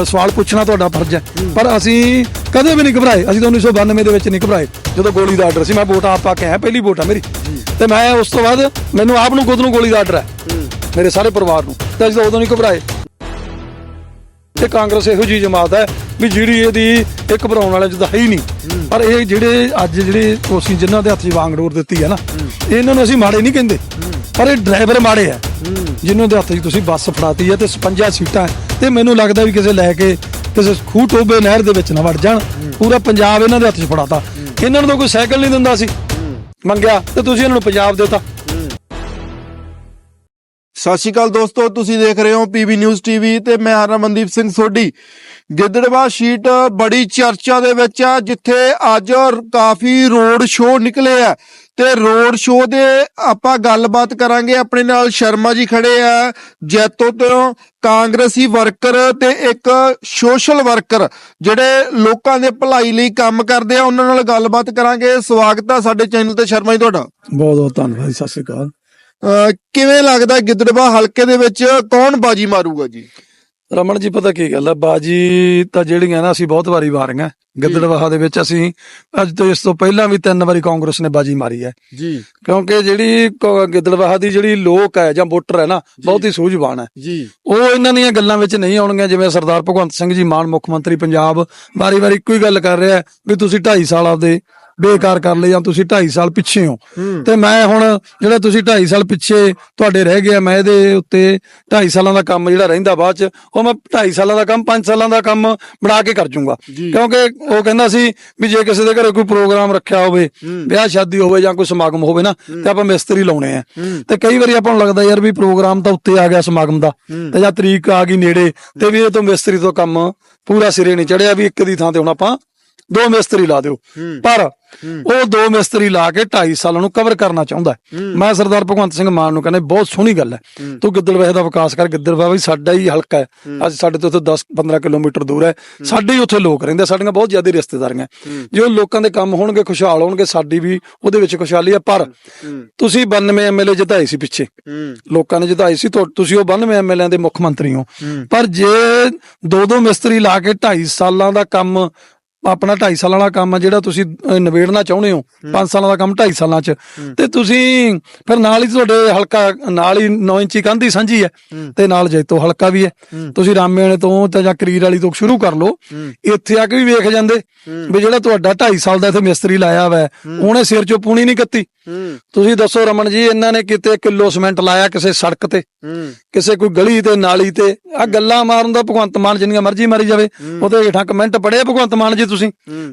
ਅ, ਸਵਾਲ ਪੁੱਛਣਾ ਤੁਹਾਡਾ ਫਰਜ਼ ਹੈ। ਪਰ ਅਸੀਂ ਕਦੇ ਵੀ ਨਹੀਂ ਘਬਰਾਏ। ਅਸੀਂ ਤਾਂ 1992 ਦੇ ਵਿੱਚ ਨਹੀਂ ਘਬਰਾਏ। ਜਦੋਂ ਗੋਲੀ ਦਾ ਆਰਡਰ ਸੀ ਮੈਂ ਵੋਟ ਆਪ ਪਾ ਕੇ ਆਇਆ ਪਹਿਲੀ ਵੋਟ ਆ ਮੇਰੀ। ਤੇ ਮੈਂ ਉਸ ਤੋਂ ਬਾਅਦ ਮੈਨੂੰ ਆਪ ਨੂੰ ਖੁਦ ਨੂੰ ਗੋਲੀ ਦਾ ਆਰਡਰ ਹੈ ਮੇਰੇ ਸਾਰੇ ਪਰਿਵਾਰ ਨੂੰ। ਤੇ ਅਸੀਂ ਤਾਂ ਉਦੋਂ ਨਹੀਂ ਘਬਰਾਏ। ਤੇ ਕਾਂਗਰਸ ਇਹੋ ਜੀ ਜਮਾਤ ਹੈ ਵੀ ਜਿਹੜੀ ਇਹਦੀ ਇੱਕ ਘਬਰਾਉਣ ਵਾਲਾ ਜਿੱਦਾਂ ਹੈ ਹੀ ਨਹੀਂ। ਪਰ ਇਹ ਜਿਹੜੇ ਅੱਜ ਜਿਹੜੇ ਅਸੀਂ ਜਿਨ੍ਹਾਂ ਦੇ ਹੱਥ 'ਚ ਵਾਂਗ ਡੋਰ ਦਿੱਤੀ ਹੈ ਨਾ ਇਹਨਾਂ ਨੂੰ ਅਸੀਂ ਮਾੜੇ ਨਹੀਂ ਕਹਿੰਦੇ। ਪਰ ਇਹ ਡਰਾਈਵਰ ਮਾੜੇ ਆ ਜਿਨ੍ਹਾਂ ਦੇ ਹੱਥ 'ਚ ਤੁਸੀਂ ਬੱਸ ਫੜਾਤੀ ਹੈ ਤੇ 56 ਸੀਟਾਂ ਹੈ। ਤੇ ਮੈਨੂੰ ਲੱਗਦਾ ਵੀ ਕਿਸੇ ਲੈ ਕੇ ਕਿਸੇ ਖੂਹ ਟੋਬੇ ਨਹਿਰ ਦੇ ਵਿੱਚ ਨਾ ਵੜ ਜਾਣ। ਪੂਰਾ ਪੰਜਾਬ ਇਹਨਾਂ ਦੇ ਹੱਥ 'ਚ ਫੜਾਤਾ। ਇਹਨਾਂ ਨੂੰ ਤਾਂ ਕੋਈ ਸਾਈਕਲ ਨਹੀਂ ਦਿੰਦਾ ਸੀ। ਮੰਗਿਆ ਤੇ ਤੁਸੀਂ ਇਹਨਾਂ ਨੂੰ ਪੰਜਾਬ ਦਿੱਤਾ ਸਤਿ ਸ਼੍ਰੀ ਅਕਾਲ ਦੋਸਤੋ, ਤੁਸੀਂ ਦੇਖ ਰਹੇ ਹੋ ਪੀਬੀ ਨਿਊਜ਼ ਟੀਵੀ ਤੇ ਮੈਂ ਹਾਂ ਰਮਨਦੀਪ ਸਿੰਘ ਸੋਢੀ। ਗਿੱਦੜਵਾ ਸ਼ੀਟ ਬੜੀ ਚਰਚਾ ਦੇ ਵਿੱਚ ਆ, ਜਿੱਥੇ ਅੱਜ ਕਾਫੀ ਰੋਡ ਸ਼ੋਅ ਨਿਕਲੇ ਆ। ਤੇ ਰੋਡ ਸ਼ੋਅ ਦੇ ਆਪਾਂ ਗੱਲਬਾਤ ਕਰਾਂਗੇ, ਆਪਣੇ ਨਾਲ ਸ਼ਰਮਾ ਜੀ ਖੜੇ ਆ, ਜੈਤੋ ਤੋਂ ਕਾਂਗਰਸੀ ਵਰਕਰ ਤੇ ਇੱਕ ਸੋਸ਼ਲ ਵਰਕਰ, ਜਿਹੜੇ ਲੋਕਾਂ ਦੇ ਭਲਾਈ ਲਈ ਕੰਮ ਕਰਦੇ ਆ, ਉਹਨਾਂ ਨਾਲ ਗੱਲਬਾਤ ਕਰਾਂਗੇ। ਸਵਾਗਤ ਆ ਸਾਡੇ ਚੈਨਲ ਤੇ, ਸ਼ਰਮਾ ਜੀ ਤੁਹਾਡਾ। ਬਹੁਤ ਬਹੁਤ ਧੰਨਵਾਦ ਸਤਿ ਸ਼੍ਰੀ ਅਕਾਲ। ਕਿਵੇਂ ਲੱਗਦਾ ਗਿੱਦੜਵਾ ਹਲਕੇ ਦੇ ਵਿੱਚ ਕੌਣ ਬਾਜੀ ਮਾਰੂਗਾ ਜੀ? ਰਮਨ ਜੀ ਪਤਾ ਕੀ ਗੱਲ ਹੈ ਬਾਜੀ ਤਾਂ ਜਿਹੜੀਆਂ ਨਾ ਅਸੀਂ ਬਹੁਤ ਵਾਰੀ ਵਾਰੀਆਂ। ਗਿੱਦੜਵਾਹਾ ਦੇ ਵਿੱਚ ਅਸੀਂ ਅੱਜ ਤੋਂ ਇਸ ਤੋਂ ਪਹਿਲਾਂ ਵੀ ਤਿੰਨ ਵਾਰੀ ਕਾਂਗਰਸ ਨੇ ਬਾਜੀ ਮਾਰੀ ਹੈ। ਜੀ। ਕਿਉਂਕਿ ਜਿਹੜੀ ਗਿੱਦੜਵਾਹਾ ਦੀ ਜਿਹੜੀ ਲੋਕ ਹੈ ਜਾਂ ਵੋਟਰ ਹੈ ਨਾ ਬਹੁਤ ਹੀ ਸੂਝਵਾਨ ਹੈ। ਜੀ। ਉਹ ਇਹਨਾਂ ਦੀਆਂ ਗੱਲਾਂ ਵਿੱਚ ਨਹੀਂ ਆਉਣਗੀਆਂ ਜਿਵੇਂ ਸਰਦਾਰ ਭਗਵੰਤ ਸਿੰਘ ਜੀ ਮਾਨ ਮੁੱਖ ਮੰਤਰੀ ਪੰਜਾਬ ਵਾਰੀ-ਵਾਰੀ ਇੱਕੋ ਹੀ ਗੱਲ ਕਰ ਰਿਹਾ ਵੀ ਤੁਸੀਂ 2.5 ਸਾਲ ਆਪਦੇ ਬੇਕਾਰ ਕਰ ਲਏ ਜਾਂ ਤੁਸੀਂ 2.5 ਸਾਲ ਪਿੱਛੇ ਹੋ। ਤੇ ਮੈਂ ਹੁਣ ਜਿਹੜਾ ਤੁਸੀਂ 2.5 ਸਾਲ ਪਿੱਛੇ ਤੁਹਾਡੇ ਰਹਿ ਗਿਆ ਮੈਂ ਇਹਦੇ ਉੱਤੇ 2.5 ਸਾਲਾਂ ਦਾ ਕੰਮ ਜਿਹੜਾ ਰਹਿੰਦਾ ਬਾਅਦ ਚ ਉਹ ਮੈਂ 2.5 ਸਾਲਾਂ ਦਾ ਕੰਮ 5 ਸਾਲਾਂ ਦਾ ਕੰਮ ਬਣਾ ਕੇ ਕਰ ਜੂੰਗਾ। ਕਿਉਂਕਿ ਉਹ ਕਹਿੰਦਾ ਸੀ ਵੀ ਜੇ ਕਿਸੇ ਦੇ ਘਰੇ ਕੋਈ ਪ੍ਰੋਗਰਾਮ ਰੱਖਿਆ ਹੋਵੇ ਵਿਆਹ ਸ਼ਾਦੀ ਹੋਵੇ ਜਾਂ ਕੋਈ ਸਮਾਗਮ ਹੋਵੇ ਨਾ ਤੇ ਆਪਾਂ ਮਿਸਤਰੀ ਲਾਉਣੇ ਆ। ਤੇ ਕਈ ਵਾਰੀ ਆਪਾਂ ਨੂੰ ਲੱਗਦਾ ਯਾਰ ਵੀ ਪ੍ਰੋਗਰਾਮ ਤਾਂ ਉੱਤੇ ਆ ਗਿਆ ਸਮਾਗਮ ਦਾ ਤੇ ਜਾਂ ਤਰੀਕ ਆ ਗਈ ਨੇੜੇ ਤੇ ਵੀ ਇਹ ਤੋਂ ਮਿਸਤਰੀ ਤੋਂ ਕੰਮ ਪੂਰਾ ਸਿਰੇ ਨਹੀਂ ਚੜਿਆ ਵੀ ਇੱਕ ਦੀ ਥਾਂ ਤੇ ਹੁਣ ਆਪਾਂ ਦੋ ਮਿਸਤਰੀ ਲਾ ਦਿਓ। ਪਰ ਉਹ ਦੋ ਮਿਸਤਰੀ ਲਾ ਕੇ 2.5 ਸਾਲਾਂ ਨੂੰ ਕਵਰ ਕਰਨਾ ਚਾਹੁੰਦਾ। ਮੈਂ ਸਰਦਾਰ ਭਗਵੰਤ ਸਿੰਘ ਮਾਨ ਨੂੰ ਕਹਿੰਦਾ ਬਹੁਤ ਸੋਹਣੀ ਗੱਲ ਹੈ। ਤੂੰ ਗਿੱਦੜਵਾਹੇ ਦਾ ਵਿਕਾਸ ਕਰ ਗਿੱਦੜਵਾਹਾ ਵੀ ਸਾਡਾ ਹੀ ਹਲਕਾ ਹੈ। ਅੱਜ ਸਾਡੇ ਤੋਂ ਉੱਥੇ 10 15 ਕਿਲੋਮੀਟਰ ਦੂਰ ਹੈ। ਸਾਡੇ ਹੀ ਉੱਥੇ ਲੋਕ ਰਹਿੰਦੇ ਸਾਡੀਆਂ ਬਹੁਤ ਜ਼ਿਆਦਾ ਰਿਸ਼ਤੇਦਾਰੀਆਂ ਜੇ ਉਹ ਲੋਕਾਂ ਦੇ ਕੰਮ ਹੋਣਗੇ ਖੁਸ਼ਹਾਲ ਹੋਣਗੇ ਸਾਡੀ ਵੀ ਉਹਦੇ ਵਿੱਚ ਖੁਸ਼ਹਾਲੀ ਹੈ। ਪਰ ਤੁਸੀਂ 92 ਐਮਐਲਏ ਜਿਤਾਏ ਸੀ ਪਿੱਛੇ। ਲੋਕਾਂ ਨੇ ਜਿਤਾਏ ਸੀ ਤੁਸੀਂ ਉਹ 92 ਐਮਐਲਏ ਦੇ ਮੁੱਖ ਮੰਤਰੀ ਹੋ। ਪਰ ਜੇ ਦੋ ਦੋ ਮਿਸਤਰੀ ਲਾ ਕੇ 2.5 ਸਾਲਾਂ ਦਾ ਕੰਮ ਆਪਣਾ 2.5 ਸਾਲਾਂ ਵਾਲਾ ਕੰਮ ਆ ਜਿਹੜਾ ਤੁਸੀਂ ਅਹ, ਨਿਬੇੜਨਾ ਚਾਹੁੰਦੇ ਹੋ 5 ਸਾਲਾਂ ਦਾ ਕੰਮ 2.5 ਸਾਲਾਂ ਚ। ਤੇ ਤੁਸੀਂ ਫਿਰ ਨਾਲ ਹੀ ਤੁਹਾਡੇ ਹਲਕਾ ਨਾਲ ਹੀ 9 ਇੰਚੀ ਕੰਧ ਸਾਂਝੀ ਹੈ। ਤੇ ਨਾਲ ਜੈਤੋ ਹਲਕਾ ਵੀ ਹੈ। ਤੁਸੀਂ ਰਾਮੇਣੇ ਤੋਂ ਤੇ ਜਾਂ ਕਰੀਰ ਵਾਲੀ ਤੋਂ ਸ਼ੁਰੂ ਕਰ ਲਓ। ਇੱਥੇ ਆ ਕੇ ਵੀ ਵੇਖ ਜਾਂਦੇ ਵੀ ਜਿਹੜਾ ਤੁਹਾਡਾ 2.5 ਸਾਲ ਦਾ ਇੱਥੇ ਮਿਸਤਰੀ ਲਾਇਆ ਹੋਇਆ ਹੈ, ਉਹਨੇ ਸਿਰ ਚੋਂ ਪੂਣੀ ਨਹੀਂ ਕੱਤੀ। ਤੁਸੀਂ ਦੱਸੋ ਰਮਨ ਜੀ ਇਹਨਾਂ ਨੇ ਕਿਤੇ ਕਿਲੋ ਸੀਮੈਂਟ ਲਾਇਆ ਕਿਸੇ ਸੜਕ ਤੇ? ਕਿਸੇ ਕੋਈ ਗਲੀ ਤੇ ਨਾਲੀ ਤੇ? ਆ ਗੱਲਾਂ ਮਾਰਨ ਦਾ ਭਗਵੰਤ ਮਾਨ ਜਿੰਨੀਆਂ ਮਰਜ਼ੀ ਮਾਰੀ ਜਾਵੇ। ਉਹਦੇ ਹੇਠਾਂ ਕਮੈਂਟ ਪੜੇ ਭਗਵੰਤ ਮਾਨ ਜੀ ਤੁਸੀਂ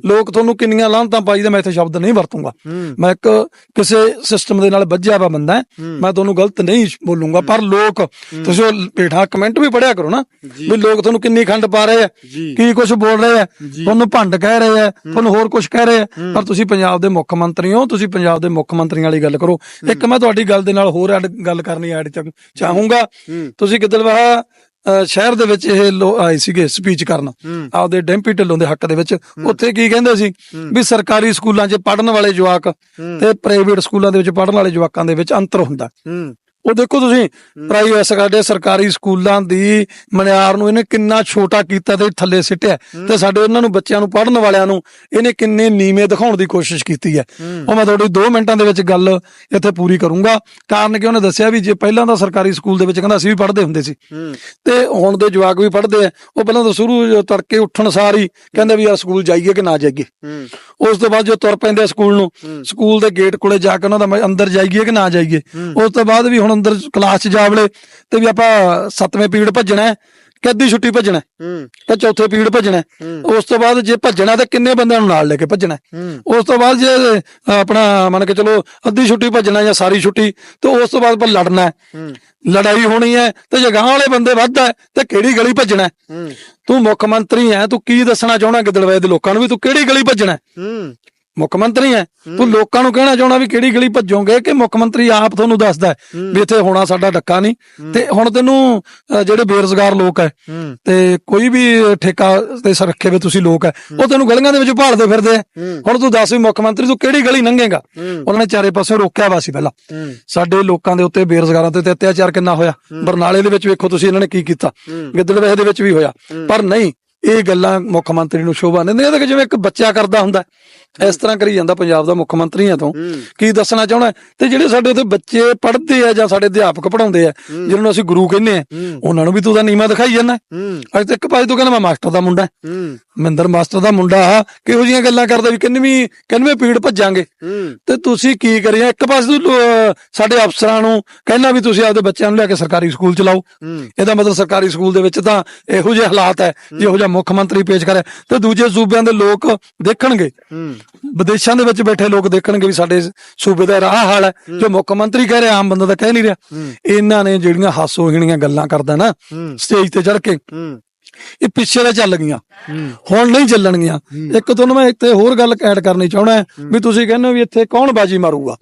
ਲੋਕ ਤੁਹਾਨੂੰ ਕਿੰਨੀਆਂ ਲਾਹਨਤਾਂ ਪਾਈ ਦੇ ਮੈਂ ਇੱਥੇ ਸ਼ਬਦ ਨਹੀਂ ਵਰਤੂੰਗਾ। ਮੈਂ ਇੱਕ ਕਿਸੇ ਸਿਸਟਮ ਦੇ ਨਾਲ ਵੱਜਿਆ ਵਾ ਬੰਦਾ ਹੈ, ਮੈਂ ਤੁਹਾਨੂੰ ਗਲਤ ਨਹੀਂ ਬੋਲੂੰਗਾ ਪਰ ਲੋਕ ਤੁਸੀਂ ਉਹ ਹੇਠਾਂ ਕਮੈਂਟ ਵੀ ਪੜਿਆ ਕਰੋ ਨਾ ਵੀ ਲੋਕ ਤੁਹਾਨੂੰ ਕਿੰਨੀ ਖੰਡ ਪਾ ਰਹੇ ਆ ਕੀ ਕੁਝ ਬੋਲ ਰਹੇ ਆ ਤੁਹਾਨੂੰ ਭੰਡ ਕਹਿ ਰਹੇ ਆ ਤੁਹਾਨੂੰ ਹੋਰ ਕੁਝ ਕਹਿ ਰਹੇ ਆ ਪਰ ਤੁਸੀਂ ਪੰਜਾਬ ਦੇ ਮੁੱਖ ਮੰਤਰੀ ਹੋ ਤੁਸੀਂ ਪੰਜਾਬ ਦੇ ਮੁੱਖ ਮੰਤਰੀਆਂ ਵਾਲੀ ਗੱਲ ਕਰੋ। ਇੱਕ ਮੈਂ ਤੁਹਾਡੀ ਗੱਲ ਦੇ ਨਾਲ ਹੋਰ ਐਡ ਗੱਲ ਕਰਨੀ ਐਡ ਚਾਹੂੰਗਾ। ਤੁਸੀਂ ਅਹ ਸ਼ਹਿਰ ਦੇ ਵਿੱਚ ਇਹ ਲੋ- ਆਏ ਸੀਗੇ ਸਪੀਚ ਕਰਨ। ਆਪਦੇ ਡੈਂਪੀ ਢਿੱਲੋਂ ਦੇ ਹੱਕ ਦੇ ਵਿੱਚ। ਉੱਥੇ ਕੀ ਕਹਿੰਦੇ ਸੀ? ਵੀ ਸਰਕਾਰੀ ਸਕੂਲਾਂ 'ਚ ਪੜਨ ਵਾਲੇ ਜਵਾਕ ਤੇ ਪ੍ਰਾਈਵੇਟ ਸਕੂਲਾਂ ਦੇ ਵਿੱਚ ਪੜਨ ਵਾਲੇ ਜਵਾਕਾਂ ਦੇ ਵਿੱਚ ਅੰਤਰ ਹੁੰਦਾ। ਉਹ ਦੇਖੋ ਤੁਸੀਂ ਪ੍ਰਾਈਵੇਟ ਸਾਡੇ ਸਰਕਾਰੀ ਸਕੂਲਾਂ ਦੀ ਮਨਿਆਰ ਨੂੰ ਇਹਨੇ ਕਿੰਨਾ ਛੋਟਾ ਕੀਤਾ ਤੇ ਥੱਲੇ ਸਿੱਟਿਆ। ਤੇ ਸਾਡੇ ਉਹਨਾਂ ਨੂੰ ਬੱਚਿਆਂ ਨੂੰ ਪੜਨ ਵਾਲਿਆਂ ਨੂੰ ਇਹਨੇ ਕਿੰਨੇ ਨੀਵੇਂ ਦਿਖਾਉਣ ਦੀ ਕੋਸ਼ਿਸ਼ ਕੀਤੀ ਹੈ। ਉਹ ਮੈਂ ਤੁਹਾਡੀ 2 ਮਿੰਟਾਂ ਦੇ ਵਿੱਚ ਗੱਲ ਇੱਥੇ ਪੂਰੀ ਕਰੂੰਗਾ। ਕਾਰਨ ਕਿ ਉਹਨੇ ਦੱਸਿਆ ਵੀ ਜੇ ਪਹਿਲਾਂ ਤਾਂ ਸਰਕਾਰੀ ਸਕੂਲ ਦੇ ਵਿੱਚ ਕਹਿੰਦਾ ਅਸੀਂ ਵੀ ਪੜ੍ਹਦੇ ਹੁੰਦੇ ਸੀ। ਤੇ ਹੁਣ ਦੇ ਜਵਾਕ ਵੀ ਪੜ੍ਹਦੇ ਆ। ਉਹ ਪਹਿਲਾਂ ਤਾਂ ਸ਼ੁਰੂ ਤੜਕੇ ਉੱਠਣ ਸਾਰ ਹੀ ਕਹਿੰਦੇ ਵੀ ਯਾਰ ਸਕੂਲ ਜਾਈਏ ਕਿ ਨਾ ਜਾਈਏ। ਉਸ ਤੋਂ ਬਾਅਦ ਜੋ ਤੁਰ ਪੈਂਦੇ ਸਕੂਲ ਨੂੰ ਸਕੂਲ ਦੇ ਗੇਟ ਕੋਲੇ ਜਾ ਕੇ ਉਹਨਾਂ ਦਾ ਅੰਦਰ ਜਾਈਏ ਕਿ ਨਾ ਜਾਈਏ। ਉਸ ਤੋਂ ਬਾਅਦ ਵੀ ਹੁਣ ਅੰਦਰ ਕਲਾਸ 'ਚ ਜਾਵਲੇ ਤੇ ਵੀ ਆਪਾਂ ਸੱਤਵੇਂ ਪੀਰੀਅਡ ਭੱਜਣਾ ਹੈ ਕਿ ਅੱਧੀ ਛੁੱਟੀ ਭੱਜਣਾ ਹੈ, ਤੇ ਚੌਥੇ ਪੀਰੀਅਡ ਭੱਜਣਾ ਹੈ। ਉਸ ਤੋਂ ਬਾਅਦ ਜੇ ਭੱਜਣਾ ਤਾਂ ਕਿੰਨੇ ਬੰਦਿਆਂ ਨੂੰ ਨਾਲ ਲੈ ਕੇ ਭੱਜਣਾ ਹੈ? ਉਸ ਤੋਂ ਬਾਅਦ ਜੇ ਆਪਣਾ ਮੰਨ ਕੇ ਚਲੋ ਅੱਧੀ ਛੁੱਟੀ ਭੱਜਣਾ ਜਾਂ ਸਾਰੀ ਛੁੱਟੀ ਤੇ ਉਸ ਤੋਂ ਬਾਅਦ ਪਰ ਲੜਨਾ ਹੈ ਲੜਾਈ ਹੋਣੀ ਹੈ ਤੇ ਜੇ ਗਾਂ ਵਾਲੇ ਬੰਦੇ ਵੱਧ ਹੈ ਤੇ ਕਿਹੜੀ ਗਲੀ ਭੱਜਣਾ ਹੈ? ਤੂੰ ਮੁੱਖ ਮੰਤਰੀ ਹੈ ਤੂੰ ਕੀ ਦੱਸਣਾ ਚਾਹਣਾ ਗਿੱਦੜਵੇ ਦੇ ਲੋਕਾਂ ਨੂੰ ਵੀ ਤੂੰ ਕਿਹੜੀ ਗਲੀ ਭੱਜਣਾ ਹੈ? ਮੁੱਖ ਮੰਤਰੀ ਹੈ ਤੂੰ ਲੋਕਾਂ ਨੂੰ ਕਹਿਣਾ ਚਾਹਣਾ ਵੀ ਕਿਹੜੀ ਗਲੀ ਭੱਜੋਗੇ ਕਿ ਮੁੱਖ ਮੰਤਰੀ ਆਪ ਤੁਹਾਨੂੰ ਦੱਸਦਾ ਵੀ ਇੱਥੇ ਹੋਣਾ ਸਾਡਾ ਡੱਕਾ ਨਹੀਂ। ਤੇ ਹੁਣ ਤੈਨੂੰ ਜਿਹੜੇ ਬੇਰੁਜ਼ਗਾਰ ਲੋਕ ਹੈ। ਤੇ ਕੋਈ ਵੀ ਠੇਕਾ ਤੇ ਸ- ਰੱਖੇ ਵੇ ਤੁਸੀਂ ਲੋਕ ਹੈ। ਉਹ ਤੈਨੂੰ ਗਲੀਆਂ ਦੇ ਵਿੱਚ ਭਾਲਦੇ ਫਿਰਦੇ ਆ ਹੁਣ ਤੂੰ ਦੱਸ ਵੀ ਮੁੱਖ ਮੰਤਰੀ ਤੂੰ ਕਿਹੜੀ ਗਲੀ ਲੰਘੇਗਾ ਉਹਨਾਂ ਨੇ ਚਾਰੇ ਪਾਸੇ ਰੋਕਿਆ ਵਾ ਸੀ ਪਹਿਲਾਂ। ਸਾਡੇ ਲੋਕਾਂ ਦੇ ਉੱਤੇ ਬੇਰੁਜ਼ਗਾਰਾਂ ਤੇ ਅਤਿਆਚਾਰ ਕਿੰਨਾ ਹੋਇਆ? ਬਰਨਾਲੇ ਦੇ ਵਿੱਚ ਵੇਖੋ ਤੁਸੀਂ ਇਹਨਾਂ ਨੇ ਕੀ ਕੀਤਾ। ਗਿੱਦੜਵੇ ਦੇ ਵਿੱਚ ਵੀ ਹੋਇਆ। ਪਰ ਨਹੀਂ ਇਹ ਗੱਲਾਂ ਮੁੱਖ ਮੰਤਰੀ ਨੂੰ ਸ਼ੋਭਾ ਨਹੀਂ ਦਿੰਦੀਆਂ ਜਿਵੇਂ ਇੱਕ ਬੱਚਾ ਕਰਦਾ ਹੁੰਦਾ। ਇਸ ਤਰ੍ਹਾਂ ਕਰੀ ਜਾਂਦਾ ਪੰਜਾਬ ਦਾ ਮੁੱਖ ਮੰਤਰੀ ਆ ਤੋਂ ਕੀ ਦੱਸਣਾ ਚਾਹਣਾ ਹੈ? ਤੇ ਜਿਹੜੇ ਸਾਡੇ ਉੱਥੇ ਬੱਚੇ ਪੜ੍ਹਦੇ ਆ ਜਾਂ ਸਾਡੇ ਅਧਿਆਪਕ ਪੜਾਉਂਦੇ ਆ ਜਿਹਨਾਂ ਨੂੰ ਅਸੀਂ ਗੁਰੂ ਕਹਿੰਦੇ ਆ ਉਹਨਾਂ ਨੂੰ ਵੀ ਤੂੰ ਤਾਂ ਨੀਮਾ ਦਿਖਾਈ ਜਾਂਦਾ। ਅੱਜ ਤੱਕ ਭਾਈ ਤੂੰ ਕਹਿੰਦਾ ਮੈਂ ਮਾਸਟਰ ਦਾ ਮੁੰਡਾ। ਮਹਿੰਦਰ ਮਾਸਟਰ ਦਾ ਮੁੰਡਾ ਕਿਹੋ ਜੀਆਂ ਗੱਲਾਂ ਕਰਦਾ ਵੀ ਕਿੰਨਵੀਂ ਕਿੰਨਵੇਂ ਪੀੜ ਭੱਜਾਂਗੇ। ਤੇ ਤੁਸੀਂ ਕੀ ਕਰਿਆ? ਇੱਕ ਪਾਸੇ ਸਾਡੇ ਅਫਸਰਾਂ ਨੂੰ ਕਹਿਣਾ ਵੀ ਤੁਸੀਂ ਆਪਦੇ ਬੱਚਿਆਂ ਨੂੰ ਲੈ ਕੇ ਸਰਕਾਰੀ ਸਕੂਲ ਚ ਲਾਓ ਹੂੰ। ਇਹਦਾ ਮਤਲਬ ਸਰਕਾਰੀ ਸਕੂਲ ਦੇ ਵਿੱਚ ਤਾਂ ਇਹੋ ਜਿਹੇ ਹਾਲਾਤ ਹੈ ਜਿਹੋ ਜਿਹਾ ਮੁੱਖ ਮੰਤਰੀ ਪੇਸ਼ ਕਰਿਆ। ਤੇ ਦੂਜੇ ਸੂਬਿਆਂ ਦੇ ਲੋਕ ਦੇਖਣਗੇ। ਵਿਦੇਸ਼ਾਂ ਦੇ ਵਿੱਚ ਬੈਠੇ ਲੋਕ ਦੇਖਣਗੇ ਵੀ ਸਾਡੇ ਸੂਬੇ ਦਾ ਰਾਹ ਹਾਲ ਹੈ ਜੋ ਮੁੱਖ ਮੰਤਰੀ ਕਹਿ ਰਿਹਾ ਆਮ ਬੰਦਾ ਤਾਂ ਕਹਿ ਨਹੀਂ ਰਿਹਾ। ਇਹਨਾਂ ਨੇ ਜਿਹੜੀਆਂ ਹਾਸੋਹੀਣੀਆਂ ਗੱਲਾਂ ਕਰਦਾ ਨਾ ਸਟੇਜ ਤੇ ਚੜ ਕੇ ਇਹ ਪਿੱਛੇ ਦਾ ਚੱਲ ਗਈਆਂ। ਹੁਣ ਨਹੀਂ ਚੱਲਣਗੀਆਂ। ਇੱਕ ਤੁਹਾਨੂੰ ਮੈਂ ਇੱਥੇ ਹੋਰ ਗੱਲ ਐਡ ਕਰਨੀ ਚਾਹਣਾ ਵੀ ਤੁਸੀਂ ਕਹਿੰਦੇ ਹੋ ਵੀ ਇੱਥੇ ਕੌਣ ਬਾਜੀ ਮਾਰੂਗਾ?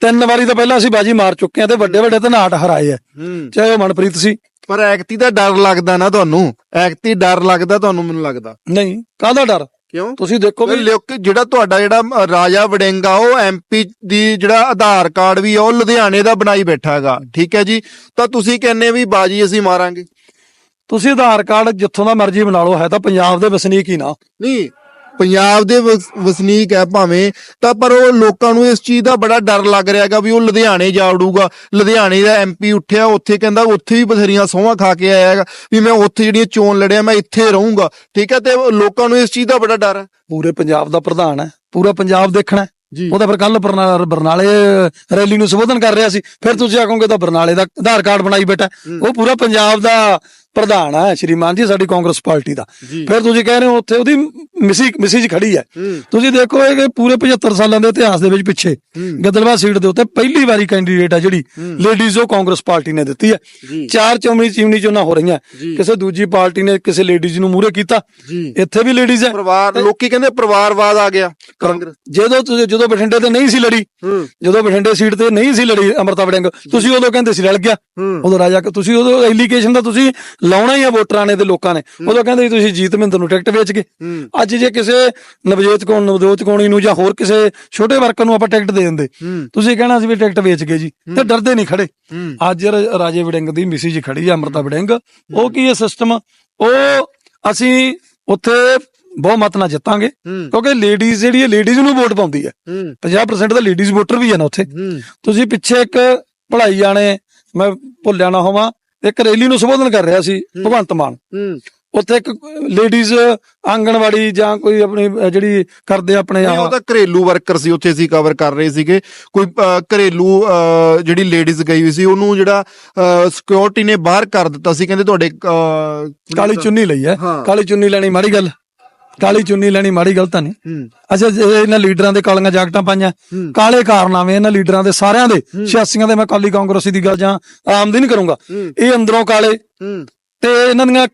ਤਿੰਨ ਵਾਰੀ ਤਾਂ ਪਹਿਲਾਂ ਅਸੀਂ ਬਾਜੀ ਮਾਰ ਚੁੱਕੇ ਆ ਤੇ ਵੱਡੇ ਵੱਡੇ ਤੇ ਨਾਟ ਹਰਾਏ ਆ। ਚਾਹੇ ਉਹ ਮਨਪ੍ਰੀਤ ਸੀ। ਪਰ ਐਕਤੀ ਦਾ ਡਰ ਲੱਗਦਾ ਨਾ ਤੁਹਾਨੂੰ? ਐਕਤੀ ਡਰ ਲੱਗਦਾ ਤੁਹਾਨੂੰ ਮੈਨੂੰ ਲੱਗਦਾ। ਨਹੀਂ ਕਾਹਦਾ ਡਰ? ਕਿਉਂ? ਤੁਸੀਂ ਦੇਖੋ ਵੀ ਲੋਕ ਜਿਹੜਾ ਤੁਹਾਡਾ ਜਿਹੜਾ ਰਾਜਾ ਵੜਿੰਗਾ ਉਹ ਐਮਪੀ ਦੀ ਜਿਹੜਾ ਆਧਾਰ ਕਾਰਡ ਵੀ ਉਹ ਲੁਧਿਆਣੇ ਦਾ ਬਣਾਈ ਬੈਠਾ ਹੈਗਾ। ਠੀਕ ਹੈ ਜੀ? ਤਾਂ ਤੁਸੀਂ ਕਹਿੰਦੇ ਵੀ ਬਾਜੀ ਅਸੀਂ ਮਾਰਾਂਗੇ। ਤੁਸੀਂ ਆਧਾਰ ਕਾਰਡ ਜਿੱਥੋਂ ਦਾ ਮਰਜ਼ੀ ਬਣਾ ਲਓ ਹੈ ਤਾਂ ਪੰਜਾਬ ਦੇ ਵਸਨੀਕ ਹੀ ਨਾ। ਨਹੀਂ ਪੰਜਾਬ ਦੇ ਵਸ- ਵਸਨੀਕ ਹੈ ਭਾਵੇਂ ਤਾਂ ਪਰ ਉਹ ਲੋਕਾਂ ਨੂੰ ਇਸ ਚੀਜ਼ ਦਾ ਬੜਾ ਡਰ ਲੱਗ ਰਿਹਾ ਹੈਗਾ ਵੀ ਉਹ ਲੁਧਿਆਣੇ ਜਾ ਉੜੂਗਾ। ਲੁਧਿਆਣੇ ਦਾ ਐਮਪੀ ਉੱਠਿਆ ਉੱਥੇ ਕਹਿੰਦਾ ਉੱਥੇ ਵੀ ਬਥੇਰੀਆਂ ਸੌਹਾਂ ਖਾ ਕੇ ਆਇਆ ਹੈਗਾ ਵੀ ਮੈਂ ਉੱਥੇ ਜਿਹੜੀਆਂ ਚੋਣ ਲੜਿਆ ਮੈਂ ਇੱਥੇ ਰਹੂੰਗਾ। ਠੀਕ ਹੈ ਤੇ ਲੋਕਾਂ ਨੂੰ ਇਸ ਚੀਜ਼ ਦਾ ਬੜਾ ਡਰ ਹੈ। ਪੂਰੇ ਪੰਜਾਬ ਦਾ ਪ੍ਰਧਾਨ ਹੈ ਪੂਰਾ ਪੰਜਾਬ ਦੇਖਣਾ ਉਹ ਤਾਂ ਫਿਰ ਕੱਲ ਬਰਨਾਲੇ ਰੈਲੀ ਨੂੰ ਸੰਬੋਧਨ ਕਰ ਰਿਹਾ ਸੀ। ਫਿਰ ਤੁਸੀਂ ਆਖੋਗੇ ਤਾਂ ਬਰਨਾਲੇ ਦਾ ਆਧਾਰ ਕਾਰਡ ਬਣਾਈ ਬੈਠਾ। ਉਹ ਪੂਰਾ ਪੰਜਾਬ ਦਾ ਪ੍ਰਧਾਨ ਹੈ ਸ਼੍ਰੀਮਾਨ ਜੀ ਸਾਡੀ ਕਾਂਗਰਸ ਪਾਰਟੀ ਦਾ। ਫਿਰ ਤੁਸੀਂ ਕਹਿ ਰਹੇ ਹੋ ਉੱਥੇ ਉਹਦੀ ਮਿਸੀ ਮਿਸਿਜ ਖੜੀ ਹੈ। ਤੁਸੀਂ ਦੇਖੋ ਇਹ ਕਿ ਪੂਰੇ 75 ਸਾਲਾਂ ਦੇ ਇਤਿਹਾਸ ਦੇ ਵਿੱਚ ਪਿੱਛੇ। ਗਦਲਵਾ ਸੀਟ ਦੇ ਉੱਤੇ ਪਹਿਲੀ ਵਾਰੀ ਕੈਂਡੀਡੇਟ ਆ ਜਿਹੜੀ ਲੇਡੀਜ਼ ਉਹ ਕਾਂਗਰਸ ਪਾਰਟੀ ਨੇ ਦਿੱਤੀ ਹੈ। ਚਾਰ ਚੌਮਣੀ ਚੀਮਣੀ ਚੋਂ ਨਾ ਹੋ ਰਹੀਆਂ। ਕਿਸੇ ਦੂਜੀ ਪਾਰਟੀ ਨੇ ਕਿਸੇ ਲੇਡੀਜ਼ ਨੂੰ ਮੂਹਰੇ ਕੀਤਾ। ਇੱਥੇ ਵੀ ਲੇਡੀਜ਼ ਹੈ। ਪਰਿਵਾਰ ਲੋਕੀ ਕਹਿੰਦੇ ਪਰਿਵਾਰਵਾਦ ਆ ਗਿਆ ਕਾਂਗਰਸ। ਜਦੋਂ ਤੁਸੀਂ ਜਦੋਂ ਬਠਿੰਡੇ ਤੇ ਨਹੀਂ ਸੀ ਲੜੀ ਜਦੋਂ ਬਠਿੰਡੇ ਸੀਟ ਤੇ ਨਹੀਂ ਸੀ ਲੜੀ ਅਮਰਤਾ ਵੜਿੰਗ ਤੁਸੀਂ ਉਦੋਂ ਕਹਿੰਦੇ ਸੀ ਰਲ ਗਿਆ। ਉਦੋਂ ਰਾਜਾ ਤੁਸੀਂ ਉਦੋਂ ਐਲੀਗੇਸ਼ਨ ਦਾ ਤੁਸੀਂ ਲਾਉਣਾ ਹੀ ਆ ਵੋਟਰਾਂ ਨੇ ਤੇ ਲੋਕਾਂ ਨੇ। ਉਦੋਂ ਕਹਿੰਦੇ ਸੀ ਤੁਸੀਂ ਜੀਤ ਮਹਿੰਦਰ ਨੂੰ ਟਿਕਟ ਵੇਚ ਹੂੰ। ਅੱਜ ਜੇ ਕਿਸੇ ਨਵਜੋਤ ਕੌਣ ਨਵਜੋਤ ਕੌਣੀ ਨੂੰ ਜਾਂ ਹੋਰ ਕਿਸੇ ਛੋਟੇ ਵਰਕਰ ਨੂੰ ਆਪਾਂ ਟਿਕਟ ਦੇ ਦਿੰਦੇ। ਤੁਸੀਂ ਕਹਿਣਾ ਸੀ ਵੀ ਟਿਕਟ ਵੇਚ ਗਏ ਜੀ। ਤੇ ਡਰਦੇ ਨਹੀਂ ਖੜੇ। ਅੱਜ ਰਾਜੇ ਵੜਿੰਗ ਦੀ ਮਿਸਿਜ ਖੜੀ ਆ ਅਮਰਤਾ ਵੜਿੰਗ। ਉਹ ਕੀ ਹੈ ਸਿਸਟਮ ਉਹ ਅਸੀਂ ਉੱਥੇ ਬਹੁ ਮਤ ਨਾਲ ਜਿੱਤਾਂਗੇ। ਕਿਉਂਕਿ ਲੇਡੀਜ਼ ਜਿਹੜੀ ਹੈ ਲੇਡੀਜ਼ ਨੂੰ ਵੋਟ ਪਾਉਂਦੀ ਹੈ। ਹੂੰ। 50% ਦਾ ਲੇਡੀਜ਼ ਵੋਟਰ ਵੀ ਹੈ ਨਾ ਉੱਥੇ। ਤੁਸੀਂ ਪਿੱਛੇ ਇੱਕ ਭਲਾਈ ਜਾਣੇ ਮੈਂ ਭੁੱਲਿਆ ਨਾ ਹੋਵਾਂ ਇੱਕ ਰੈਲੀ ਨੂੰ ਸੰਬੋਧਨ ਕਰ ਰਿਹਾ ਸੀ ਭਗਵੰਤ ਮਾਨ। ਹੂੰ। ਉੱਥੇ ਇੱਕ ਲੇਡੀਜ਼ ਆਂਗਣਵਾੜੀ ਜਾਂ ਕੋਈ ਆਪਣੀ ਜਿਹੜੀ ਕਰਦੇ ਆਪਣੇ ਨਹੀਂ, ਉਹ ਤਾਂ ਘਰੇਲੂ ਵਰਕਰ ਸੀ ਉੱਥੇ ਅਸੀਂ ਕਵਰ ਕਰ ਰਹੇ ਸੀਗੇ। ਕੋਈ ਘਰੇਲੂ ਜਿਹੜੀ ਲੇਡੀਜ਼ ਗਈ ਹੋਈ ਸੀ ਉਹਨੂੰ ਜਿਹੜਾ ਸਿਕਿਉਰਿਟੀ ਨੇ ਬਾਹਰ ਕਰ ਦਿੱਤਾ ਸੀ ਕਹਿੰਦੇ ਤੁਹਾਡੇ ਕਾਲੀ ਚੁੰਨੀ ਲਈ ਹਾਂ। ਕਾਲੀ ਚੁੰਨੀ ਲੈਣੀ ਮਾੜੀ ਗੱਲ। ਕਾਲੀ ਚੁੰਨੀ ਲੈਣੀ ਮਾੜੀ ਗੱਲ ਤਾਂ ਨਹੀਂ। ਅੱਛਾ ਜੇ ਇਹਨਾਂ ਲੀਡਰਾਂ ਦੇ ਕਾਲੀਆਂ ਜਾਕਟਾਂ ਪਾਈਆਂ। ਕਾਲੇ ਕਾਰਨਾਮੇ ਇਹਨਾਂ ਲੀਡਰਾਂ ਦੇ ਸਾਰਿਆਂ ਦੇ ਸਿਆਸੀਆਂ ਦੇ ਮੈਂ ਕਾਲੀ ਕਾਂਗਰਸੀ ਦੀ ਗੱਲ ਜਾਂ ਆਮ ਦੀ ਨਹੀਂ ਕਰੂੰਗਾ। ਇਹ ਅੰਦਰੋਂ ਕਾਲੇ ਤੇ ਇਹਨਾਂ ਦੀਆਂ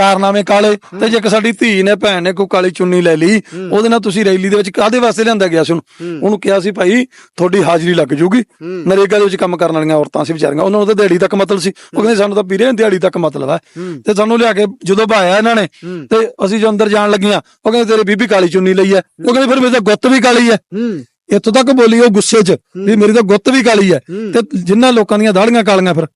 ਕਾਰਨਾਮੇ ਕਾਲੇ ਤੇ ਜੇ ਇੱਕ ਸਾਡੀ ਧੀ ਨੇ ਭੈਣ ਨੇ ਕੋਈ ਕਾਲੀ ਚੁੰਨੀ ਲੈ ਲਈ ਉਹਦੇ ਨਾਲ ਤੁਸੀਂ ਰੈਲੀ ਦੇ ਵਿੱਚ ਕਾਦੇ ਵਾਸਤੇ ਲਿਆਂਦਾ ਗਿਆ ਸੀ ਉਹਨੂੰ? ਉਹਨੂੰ ਕਿਹਾ ਸੀ ਭਾਈ ਤੁਹਾਡੀ ਹਾਜ਼ਰੀ ਲੱਗ ਜੂਗੀ। ਨਰੇਗਾ ਦੇ ਵਿੱਚ ਕੰਮ ਕਰਨ ਵਾਲੀਆਂ ਔਰਤਾਂ ਸੀ ਵਿਚਾਰੀਆਂ। ਉਹਨਾਂ ਨੂੰ ਤਾਂ ਦਿਹਾੜੀ ਤੱਕ ਮਤਲਬ ਸੀ। ਉਹ ਕਹਿੰਦੇ ਸਾਨੂੰ ਤਾਂ ਵੀਰੇ ਦਿਹਾੜੀ ਤੱਕ ਮਤਲਬ ਹੈ। ਤੇ ਸਾਨੂੰ ਲਿਆ ਕੇ ਜਦੋਂ ਭਾਇਆ ਇਹਨਾਂ ਨੇ ਤੇ ਅਸੀਂ ਜੋ ਅੰਦਰ ਜਾਣ ਲੱਗੀਆਂ ਉਹ ਕਹਿੰਦੇ ਤੇਰੇ ਬੀਬੀ ਕਾਲੀ ਚੁੰਨੀ ਲਈ ਹੈ। ਉਹ ਕਹਿੰਦੇ ਫਿਰ ਮੇਰੀ ਤਾਂ ਗੁੱਤ ਵੀ ਕਾਲੀ ਹੈ। ਹੂੰ। ਇੱਥੋਂ ਤੱਕ ਬੋਲੀ ਉਹ ਗੁੱਸੇ 'ਚ ਵੀ ਮੇਰੀ ਤਾਂ ਗੁੱਤ ਵੀ ਕਾਲੀ ਹੈ। ਤੇ ਜਿਨ੍ਹਾਂ ਲੋਕਾਂ ਦੀਆਂ ਦਾੜੀਆਂ ਕਾਲੀਆਂ ਫਿਰ।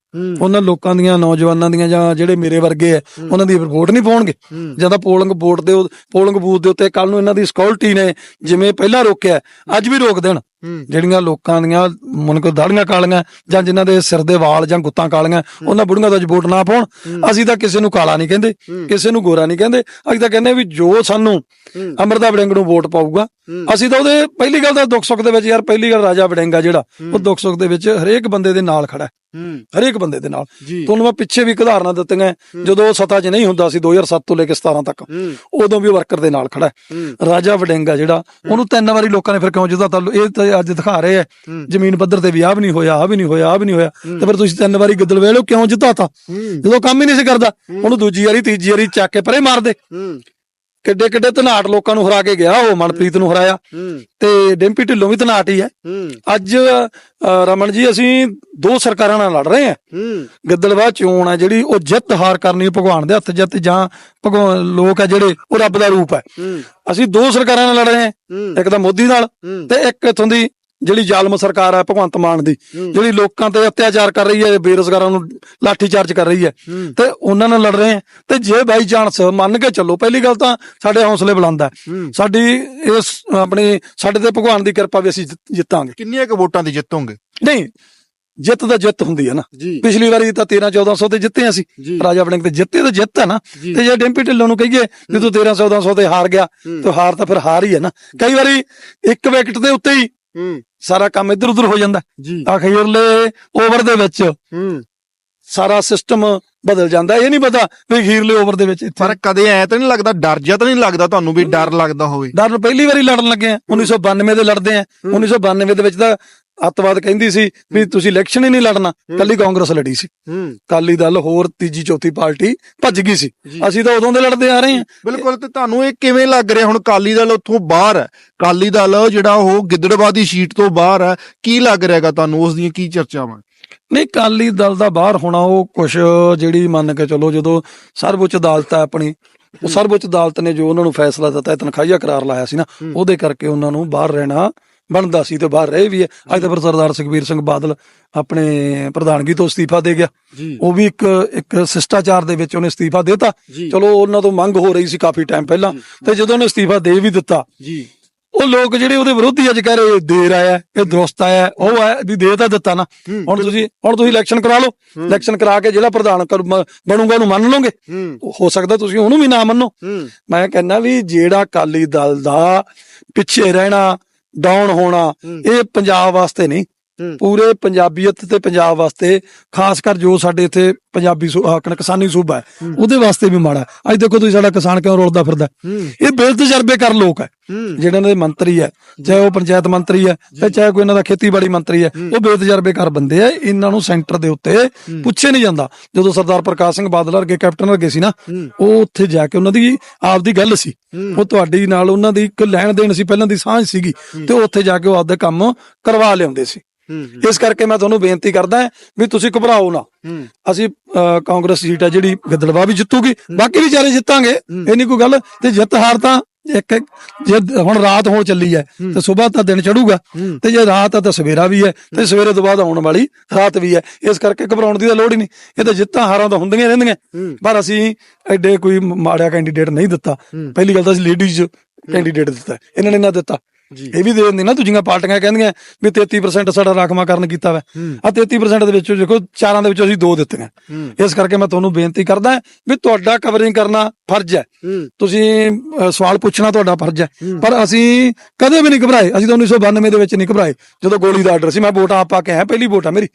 ਉਹਨਾਂ ਲੋਕਾਂ ਦੀਆਂ ਨੌਜਵਾਨਾਂ ਦੀਆਂ ਜਾਂ ਜਿਹੜੇ ਮੇਰੇ ਵਰਗੇ ਐ ਉਹਨਾਂ ਦੀ ਵੋਟ ਨਹੀਂ ਪਾਉਣਗੇ। ਜਾਂ ਤਾਂ ਪੋਲਿੰਗ ਵੋਟ ਦੇ ਪੋਲਿੰਗ ਬੂਥ ਦੇ ਉੱਤੇ ਕੱਲ ਨੂੰ ਇਹਨਾਂ ਦੀ ਸਿਕਿਉਰਿਟੀ ਨੇ ਜਿਵੇਂ ਪਹਿਲਾਂ ਰੋਕਿਆ ਅੱਜ ਵੀ ਰੋਕ ਦੇਣ। ਜਿਹੜੀਆਂ ਲੋਕਾਂ ਦੀਆਂ ਮੁਨਕ ਦਾੜੀਆਂ ਕਾਲੀਆਂ ਜਾਂ ਜਿਨ੍ਹਾਂ ਦੇ ਸਿਰ ਦੇ ਵਾਲ ਜਾਂ ਗੁੱਤਾਂ ਕਾਲੀਆਂ ਉਹਨਾਂ ਬੁੜੀਆਂ ਦਾ ਵੋਟ ਨਾ ਪਾਉਣ। ਅਸੀਂ ਤਾਂ ਕਿਸੇ ਨੂੰ ਕਾਲਾ ਨਹੀਂ ਕਹਿੰਦੇ ਕਿਸੇ ਨੂੰ ਗੋਰਾ ਨਹੀਂ ਕਹਿੰਦੇ। ਅਸੀਂ ਤਾਂ ਕਹਿੰਦੇ ਵੀ ਜੋ ਸਾਨੂੰ ਅਮਰਦਾ ਵੜਿੰਗ ਨੂੰ ਵੋਟ ਪਾਊਗਾ ਅਸੀਂ ਤਾਂ ਉਹਦੇ ਪਹਿਲੀ ਗੱਲ ਤਾਂ ਦੁੱਖ ਸੁੱਖ ਦੇ ਵਿੱਚ ਯਾਰ ਪਹਿਲੀ ਗੱਲ ਰਾਜਾ ਵੜਿੰਗਾ ਜਿਹੜਾ ਉਹ ਦੁੱਖ ਸੁੱਖ ਦੇ ਵਿੱਚ ਹਰੇਕ ਬੰਦੇ ਦੇ ਨਾਲ ਖੜਾ ਹਰੇਕ ਬੰਦੇ ਦੇ ਨਾਲ। ਤੁਹਾਨੂੰ ਮੈਂ ਪਿੱਛੇ ਵੀ ਇੱਕ ਉਦਾਹਰਨਾਂ ਦਿੱਤੀਆਂ ਜਦੋਂ ਉਹ ਸਤਾ 'ਚ ਨਹੀਂ ਹੁੰਦਾ ਸੀ 2007 ਤੋਂ ਲੈ ਕੇ 17 ਤੱਕ ਉਦੋਂ ਵੀ ਵਰਕਰ ਦੇ ਨਾਲ ਖੜਾ ਰਾਜਾ ਵਡਿੰਗਾ ਜਿਹੜਾ ਉਹਨੂੰ ਤਿੰਨ ਵਾਰੀ ਲੋਕਾਂ ਨੇ ਫਿਰ ਕਿਉਂ ਤਾਂ ਇਹ ਤਾਂ ਅੱਜ ਦਿਖਾ ਰਹੇ ਹੂੰ। ਜ਼ਮੀਨ ਪੱਧਰ ਤੇ ਵੀ ਆਹ ਵੀ ਨਹੀਂ ਹੋਇਆ ਆਹ ਵੀ ਨਹੀਂ ਹੋਇਆ ਆਹ ਵੀ ਨਹੀਂ ਹੋਇਆ ਤੇ ਫਿਰ ਤੁਸੀਂ ਤਿੰਨ ਵਾਰੀ ਗਿੱਦੜ ਵੇਲੋ ਕਿਉਂ ਜਿਤਾਤਾ ਜਦੋਂ ਕੰਮ ਹੀ ਨਹੀਂ ਸੀ ਕਰਦਾ ਉਹਨੂੰ ਦੂਜੀ ਵਾਰੀ ਤੀਜੀ ਵਾਰੀ ਚੱਕ ਕੇ ਪਰੇ ਮਾਰ ਦੇ। ਕਿੱਡੇ ਕਿੱਡੇ ਧਨਾਟ ਲੋਕਾਂ ਨੂੰ ਹਰਾ ਕੇ ਗਿਆ ਉਹ ਮਨਪ੍ਰੀਤ ਨੂੰ ਹਰਾਇਆ। ਤੇ ਡਿੰਪੀ ਢਿੱਲੋਂ ਵੀ ਧਨਾਟ ਹੀ ਹੈ। ਅੱਜ ਰਮਨ ਜੀ ਅਸੀਂ ਦੋ ਸਰਕਾਰਾਂ ਨਾਲ ਲੜ ਰਹੇ ਹਾਂ। ਗਿੱਦੜਵਾ ਚੋਣ ਹੈ ਜਿਹੜੀ ਉਹ ਜਿੱਤ ਹਾਰ ਕਰਨੀ ਭਗਵਾਨ ਦੇ ਹੱਥ ਜਿੱਤ ਜਾਂ ਭਗਵਾਨ ਲੋਕ ਹੈ ਜਿਹੜੇ ਉਹ ਰੱਬ ਦਾ ਰੂਪ ਹੈ। ਅਸੀਂ ਦੋ ਸਰਕਾਰਾਂ ਨਾਲ ਲੜ ਰਹੇ ਹਾਂ ਇੱਕ ਤਾਂ ਮੋਦੀ ਨਾਲ ਤੇ ਇੱਕ ਇਥੋਂ ਦੀ ਜਿਹੜੀ ਜ਼ਾਲਮ ਸਰਕਾਰ ਹੈ ਭਗਵੰਤ ਮਾਨ ਦੀ। ਜਿਹੜੀ ਲੋਕਾਂ ਤੇ ਅਤਿਆਚਾਰ ਕਰ ਰਹੀ ਹੈ ਬੇਰੋਜ਼ਗਾਰਾਂ ਨੂੰ ਲਾਠੀ ਚਾਰਜ ਕਰ ਰਹੀ ਹੈ। ਤੇ ਉਹਨਾਂ ਨਾਲ ਲੜ ਰਹੇ ਹਾਂ। ਤੇ ਜੇ ਬਾਈ ਚਾਂਸ ਮੰਨ ਕੇ ਚੱਲੋ ਪਹਿਲੀ ਗੱਲ ਤਾਂ ਸਾਡੇ ਹੌਸਲੇ ਬੁਲੰਦ ਸਾਡੀ ਇਸ ਆਪਣੀ ਸਾਡੇ ਤੇ ਭਗਵਾਨ ਦੀ ਕਿਰਪਾ ਵੀ ਅਸੀਂ ਜਿੱਤ- ਜਿੱਤਾਂਗੇ। ਕਿੰਨੀਆਂ ਕੁ ਵੋਟਾਂ ਦੀ ਜਿੱਤੋਗੇ ਨਹੀਂ ਜਿੱਤ ਤਾਂ ਜਿੱਤ ਹੁੰਦੀ ਹੈ ਨਾ। ਪਿਛਲੀ ਵਾਰੀ ਤਾਂ 13 1400 ਤੇ ਜਿੱਤੇ ਅਸੀਂ। ਰਾਜਾ ਵੜਿੰਗ ਤੇ ਜਿੱਤੇ ਤਾਂ ਜਿੱਤ ਹੈ ਨਾ। ਤੇ ਜੇ ਡਿੰਪੀ ਢਿੱਲੋਂ ਨੂੰ ਕਹੀਏ ਤੂੰ 13 1400 ਤੇ ਹਾਰ ਗਿਆ। ਤੇ ਹਾਰ ਤਾਂ ਫਿਰ ਹਾਰ ਹੀ ਹੈ ਨਾ। ਕਈ ਵਾਰੀ ਇੱਕ ਵਿਕਟ ਦੇ ਉੱਤੇ ਹੀ ਹੂੰ। ਸਾਰਾ ਕੰਮ ਇੱਧਰ ਉੱਧਰ ਹੋ ਜਾਂਦਾ। ਜੀ। ਅਖੀਰਲੇ ਓਵਰ ਦੇ ਵਿੱਚ ਹੂੰ। ਸਾਰਾ ਸਿਸਟਮ ਬਦਲ ਜਾਂਦਾ। ਇਹ ਨਹੀਂ ਪਤਾ ਵੀ ਅਖੀਰਲੇ ਓਵਰ ਦੇ ਵਿੱਚ ਇੱਥੇ ਪਰ ਕਦੇ ਐ ਤਾਂ ਨਹੀਂ ਲੱਗਦਾ ਡਰ ਜਿਹਾ ਤਾਂ ਨਹੀਂ ਲੱਗਦਾ ਤੁਹਾਨੂੰ ਵੀ ਡਰ ਲੱਗਦਾ ਹੋਵੇ? ਡਰ ਪਹਿਲੀ ਵਾਰੀ ਲੜਨ ਲੱਗੇ ਆ। 1992 ਦੇ ਲੜਦੇ ਆ। 1992 ਦੇ ਵਿੱਚ ਤਾਂ ਅੱਤਵਾਦ ਕਹਿੰਦੀ ਸੀ ਵੀ ਤੁਸੀਂ ਇਲੈਕਸ਼ਨ ਹੀ ਨਹੀਂ ਲੜਨਾ। ਕੱਲੀ ਕਾਂਗਰਸ ਲੜੀ ਸੀ। ਕਾਲੀ ਦਲ ਹੋਰ ਤੀਜੀ ਚੌਥੀ ਪਾਰਟੀ ਭੱਜ ਗਈ ਸੀ। ਅਸੀਂ ਤਾਂ ਉਦੋਂ ਦੇ ਲੜਦੇ ਆ ਰਹੇ ਹਾਂ। ਬਿਲਕੁਲ ਤੇ ਤੁਹਾਨੂੰ ਇਹ ਕਿਵੇਂ ਲੱਗ ਰਿਹਾ? ਹੁਣ ਕਾਲੀ ਦਲ ਉੱਥੋਂ ਬਾਹਰ ਹੈ। ਕਾਲੀ ਦਲ ਜਿਹੜਾ ਉਹ ਗਿੱਦੜਬਾਹ ਦੀ ਸੀਟ ਤੋਂ ਬਾਹਰ ਹੈ। ਕੀ ਲੱਗ ਰਿਹਾਗਾ ਤੁਹਾਨੂੰ ਉਸ ਦੀਆਂ ਕੀ ਚਰਚਾਵਾਂ? ਨਹੀਂ ਕਾਲੀ ਦਲ ਦਾ ਬਾਹਰ ਹੋਣਾ ਉਹ ਕੁਛ ਜਿਹੜੀ ਮੰਨ ਕੇ ਚਲੋ ਜਦੋਂ ਸਰਵਉੱਚ ਅਦਾਲਤ ਹੈ ਆਪਣੀ ਉਹ ਸਰਵਉੱਚ ਅਦਾਲਤ ਨੇ ਜੋ ਉਹਨਾਂ ਨੂੰ ਫੈਸਲਾ ਦਿੱਤਾ ਹੈ ਤਨਖਾਹੀਆ ਕਰਾਰ ਲਾਇਆ ਸੀ ਨਾ ਉਹਦੇ ਕਰਕੇ ਉਹਨਾਂ ਨੂੰ ਬਾਹਰ ਰਹਿਣਾ ਬਣਦਾ ਸੀ ਤੇ ਬਾਹਰ ਰਹੇ ਵੀ ਹੈ। ਅੱਜ ਤਾਂ ਫਿਰ ਸਰਦਾਰ ਸੁਖਬੀਰ ਸਿੰਘ ਬਾਦਲ ਆਪਣੇ ਪ੍ਰਧਾਨਗੀ ਤੋਂ ਅਸਤੀਫਾ ਦੇ ਗਿਆ। ਉਹ ਵੀ ਇੱਕ ਇੱਕ ਸ਼ਿਸ਼ਟਾਚਾਰ ਦੇ ਵਿੱਚ ਉਹਨੇ ਅਸਤੀਫਾ ਦਿੱਤਾ। ਚਲੋ ਉਹਨਾਂ ਤੋਂ ਮੰਗ ਹੋ ਰਹੀ ਸੀ ਕਾਫੀ ਟਾਈਮ ਪਹਿਲਾਂ। ਤੇ ਜਦੋਂ ਉਹਨੇ ਅਸਤੀਫਾ ਦੇ ਵੀ ਦਿੱਤਾ ਜੀ। ਉਹ ਲੋਕ ਜਿਹੜੇ ਉਹਦੇ ਵਿਰੋਧੀ ਅੱਜ ਕਹਿ ਰਹੇ ਦੇਰ ਆਇਆ ਇਹ ਦਰੁਸਤ ਆਇਆ ਉਹ ਹੈ ਵੀ ਦੇ ਤਾਂ ਦਿੱਤਾ ਨਾ। ਹੁਣ ਤੁਸੀਂ ਹੁਣ ਤੁਸੀਂ ਇਲੈਕਸ਼ਨ ਕਰਾ ਲਓ। ਇਲੈਕਸ਼ਨ ਕਰਾ ਕੇ ਜਿਹੜਾ ਪ੍ਰਧਾਨ ਬਣੂਗਾ ਉਹਨੂੰ ਮੰਨ ਲਓਗੇ। ਹੂੰ। ਸਕਦਾ ਤੁਸੀਂ ਉਹਨੂੰ ਵੀ ਨਾ ਮੰਨੋ। ਮੈਂ ਕਹਿੰਦਾ ਵੀ ਜਿਹੜਾ ਕਾਲੀ ਦਲ ਦਾ ਪਿੱਛੇ ਰਹਿਣਾ ਡਾਊਨ ਹੋਣਾ ਇਹ ਪੰਜਾਬ ਵਾਸਤੇ ਨਹੀਂ। ਪੂਰੇ ਪੰਜਾਬੀਅਤ ਤੇ ਪੰਜਾਬ ਵਾਸਤੇ ਖਾਸ ਕਰ ਜੋ ਸਾਡੇ ਇੱਥੇ ਪੰਜਾਬੀ ਕਿਸਾਨੀ ਸੂਬਾ ਹੈ ਉਹਦੇ ਵਾਸਤੇ ਵੀ ਮਾੜਾ। ਅੱਜ ਦੇਖੋ ਤੁਸੀਂ ਸਾਡਾ ਕਿਸਾਨ ਕਿਉਂ ਰੋਲਦਾ ਫਿਰਦਾ ਇਹ ਬੇਤਜਰਬੇਕਾਰ ਲੋਕ ਹੈ। ਜਿਹੜੇ ਇਹਨਾਂ ਦੇ ਮੰਤਰੀ ਹੈ ਚਾਹੇ ਉਹ ਪੰਚਾਇਤ ਮੰਤਰੀ ਹੈ ਤੇ ਚਾਹੇ ਕੋਈ ਇਹਨਾਂ ਦਾ ਖੇਤੀਬਾੜੀ ਮੰਤਰੀ ਹੈ ਉਹ ਬੇਤਜਰਬੇਕਾਰ ਬੰਦੇ ਆ। ਇਹਨਾਂ ਨੂੰ ਸੈਂਟਰ ਦੇ ਉੱਤੇ ਪੁੱਛੇ ਨਹੀਂ ਜਾਂਦਾ। ਜਦੋਂ ਸਰਦਾਰ ਪ੍ਰਕਾਸ਼ ਸਿੰਘ ਬਾਦਲ ਵਰਗੇ ਕੈਪਟਨ ਵਰਗੇ ਸੀ ਨਾ ਉਹ ਉੱਥੇ ਜਾ ਕੇ ਉਹਨਾਂ ਦੀ ਆਪਦੀ ਗੱਲ ਸੀ। ਉਹ ਤੁਹਾਡੀ ਨਾਲ ਉਹਨਾਂ ਦੀ ਇੱਕ ਲੈਣ ਦੇਣ ਸੀ ਪਹਿਲਾਂ ਦੀ ਸਾਂਝ ਸੀਗੀ ਤੇ ਉੱਥੇ ਜਾ ਕੇ ਉਹ ਆਪਦੇ ਕੰਮ ਕਰਵਾ ਲਿਆਉਂਦੇ ਸੀ। ਇਸ ਕਰਕੇ ਮੈਂ ਤੁਹਾਨੂੰ ਬੇਨਤੀ ਕਰਦਾ ਵੀ ਤੁਸੀਂ ਘਬਰਾਓ ਨਾ। ਅਸੀਂ ਕਾਂਗਰਸ ਸੀਟ ਆ ਜਿਹੜੀ ਗਿੱਦੜਵਾ ਵੀ ਜਿੱਤੂਗੀ ਬਾਕੀ ਵੀ ਚਾਰੇ ਜਿੱਤਾਂਗੇ ਇਹ ਨਹੀਂ ਕੋਈ ਗੱਲ ਤੇ ਜਿੱਤ ਹਾਰ ਤਾਂ ਇੱਕ ਜੇ ਹੁਣ ਰਾਤ ਹੋਣ ਚੱਲੀ ਹੈ ਤੇ ਸਵੇਰ ਤਾਂ ਦਿਨ ਚੜੂਗਾ ਤੇ ਜੇ ਰਾਤ ਆ ਤਾਂ ਸਵੇਰਾ ਵੀ ਹੈ ਤੇ ਸਵੇਰੇ ਤੋਂ ਬਾਅਦ ਆਉਣ ਵਾਲੀ ਰਾਤ ਵੀ ਹੈ। ਇਸ ਕਰਕੇ ਘਬਰਾਉਣ ਦੀ ਤਾਂ ਲੋੜ ਹੀ ਨਹੀਂ। ਇਹ ਤਾਂ ਜਿੱਤਾਂ ਹਾਰਾਂ ਤਾਂ ਹੁੰਦੀਆਂ ਰਹਿੰਦੀਆਂ। ਪਰ ਅਸੀਂ ਐਡੇ ਕੋਈ ਮਾੜਾ ਕੈਂਡੀਡੇਟ ਨਹੀਂ ਦਿੱਤਾ। ਪਹਿਲੀ ਗੱਲ ਤਾਂ ਅਸੀਂ ਲੇਡੀਜ਼ ਕੈਂਡੀਡੇਟ ਦਿੱਤਾ। ਇਹਨਾਂ ਨੇ ਨਾ ਦਿੱਤਾ। ਇਹ ਵੀ ਦੇ ਦਿੰਦੇ ਨਾ ਦੂਜੀਆਂ ਪਾਰਟੀਆਂ ਕਹਿੰਦੀਆਂ ਵੀ 33% ਸਾਡਾ ਰਾਖਵਾਂਕਰਨ ਕੀਤਾ ਵਾ। ਆ 33% ਦੇ ਵਿੱਚੋਂ ਦੇਖੋ ਚਾਰਾਂ ਦੇ ਵਿੱਚੋਂ ਅਸੀਂ ਦੋ ਦਿੱਤੀਆਂ। ਇਸ ਕਰਕੇ ਮੈਂ ਤੁਹਾਨੂੰ ਬੇਨਤੀ ਕਰਦਾ ਵੀ ਤੁਹਾਡਾ ਕਵਰਿੰਗ ਕਰਨਾ ਫਰਜ਼ ਹੈ। ਤੁਸੀਂ ਸਵਾਲ ਪੁੱਛਣਾ ਤੁਹਾਡਾ ਫਰਜ਼ ਹੈ। ਪਰ ਅਸੀਂ ਕਦੇ ਵੀ ਨਹੀਂ ਘਬਰਾਏ। ਅਸੀਂ ਤਾਂ 1992 ਦੇ ਵਿੱਚ ਨਹੀਂ ਘਬਰਾਏ। ਜਦੋਂ ਗੋਲੀ ਦਾ ਆਰਡਰ ਸੀ ਮੈਂ ਵੋਟ ਆਪ ਪਾ ਕੇ ਆਇਆ ਪਹਿਲੀ ਵੋਟ ਆ ਮੇਰੀ।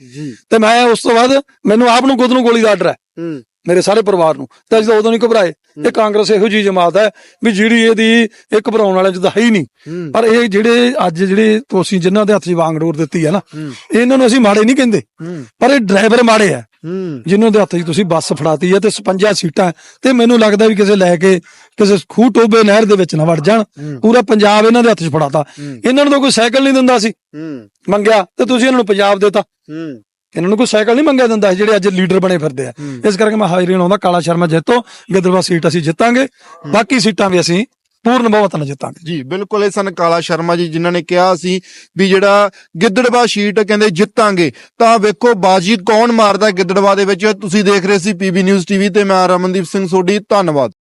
ਤੇ ਮੈਂ ਉਸ ਤੋਂ ਬਾਅਦ ਮੈਨੂੰ ਆਪ ਨੂੰ ਖੁਦ ਨੂੰ ਗੋਲੀ ਦਾ ਆਰਡਰ ਹੂੰ। ਮੇਰੇ ਸਾਰੇ ਪਰਿਵਾਰ ਨੂੰ। ਤੇ ਅਸੀਂ ਉਦੋਂ ਨਹੀਂ ਘਬਰਾਏ। ਇਹ ਕਾਂਗਰਸ ਇਹੋ ਜੀ ਜਮਾਤ ਹੈ ਵੀ ਜਿਹੜੀ ਇਹਦੀ ਇਹ ਘਬਰਾਉਣ ਵਾਲਾ ਜਿੱਦਾਂ ਹੈ ਹੀ ਨਹੀਂ। ਪਰ ਇਹ ਜਿਹੜੇ ਅੱਜ ਜਿਹੜੇ ਤੁਸੀਂ ਜਿਨ੍ਹਾਂ ਦੇ ਹੱਥ 'ਚ ਵਾਂਗਡੋਰ ਦਿੱਤੀ ਹੈ ਨਾ ਇਹਨਾਂ ਨੂੰ ਅਸੀਂ ਮਾੜੇ ਨਹੀਂ ਕਹਿੰਦੇ। ਪਰ ਇਹ ਡਰਾਈਵਰ ਮਾੜੇ ਆ ਜਿਨ੍ਹਾਂ ਦੇ ਹੱਥ 'ਚ ਤੁਸੀਂ ਬੱਸ ਫੜਾਤੀ ਹੈ ਤੇ 56 ਸੀਟਾਂ ਤੇ ਮੈਨੂੰ ਲੱਗਦਾ ਵੀ ਕਿਸੇ ਲੈ ਕੇ ਕਿਸੇ ਖੂਹ ਟੋਬੇ ਨਹਿਰ ਦੇ ਵਿੱਚ ਨਾ ਵੜ ਜਾਣ। ਪੂਰਾ ਪੰਜਾਬ ਇਹਨਾਂ ਦੇ ਹੱਥ 'ਚ ਫੜਾਤਾ। ਇਹਨਾਂ ਨੂੰ ਤਾਂ ਕੋਈ ਸਾਈਕਲ ਨਹੀਂ ਦਿੰਦਾ ਸੀ। ਮੰਗਿਆ ਤੇ ਤੁਸੀਂ ਇਹਨਾਂ ਨੂੰ ਪੰਜਾਬ ਦੇਤਾ। ਇਹਨਾਂ ਨੂੰ ਕੋਈ ਸਾਈਕਲ ਨਹੀਂ ਮੰਗਿਆ ਸੀ ਜਿਹੜੇ ਅੱਜ ਲੀਡਰ ਬਣੇ ਫਿਰਦੇ ਆ। ਇਸ ਕਰਕੇ ਮੈਂ ਹਾਜ਼ਰੀ ਲਾਉਂਦਾ ਕਾਲਾ ਸ਼ਰਮਾ ਜਿੱਤੋ ਗਿੱਦੜਵਾ ਸੀਟ ਅਸੀਂ ਜਿੱਤਾਂਗੇ ਬਾਕੀ ਸੀਟਾਂ ਵੀ ਅਸੀਂ ਪੂਰਨ ਬਹੁਮਤ ਨਾਲ ਜਿੱਤਾਂਗੇ। ਜੀ ਬਿਲਕੁਲ ਇਹ ਸਨ ਕਾਲਾ ਸ਼ਰਮਾ ਜੀ ਜਿਨ੍ਹਾਂ ਨੇ ਕਿਹਾ ਸੀ ਵੀ ਜਿਹੜਾ ਗਿੱਦੜਵਾ ਸ਼ੀਟ ਕਹਿੰਦੇ ਜਿੱਤਾਂਗੇ ਤਾਂ ਵੇਖੋ ਬਾਜੀ ਕੌਣ ਮਾਰਦਾ ਗਿੱਦੜਵਾ ਦੇ ਵਿੱਚ। ਤੁਸੀਂ ਦੇਖ ਰਹੇ ਸੀ ਪੀਬੀ ਨਿਊਜ਼ ਟੀਵੀ ਤੇ ਮੈਂ ਰਮਨਦੀਪ ਸਿੰਘ ਸੋਢੀ ਧੰਨਵਾਦ।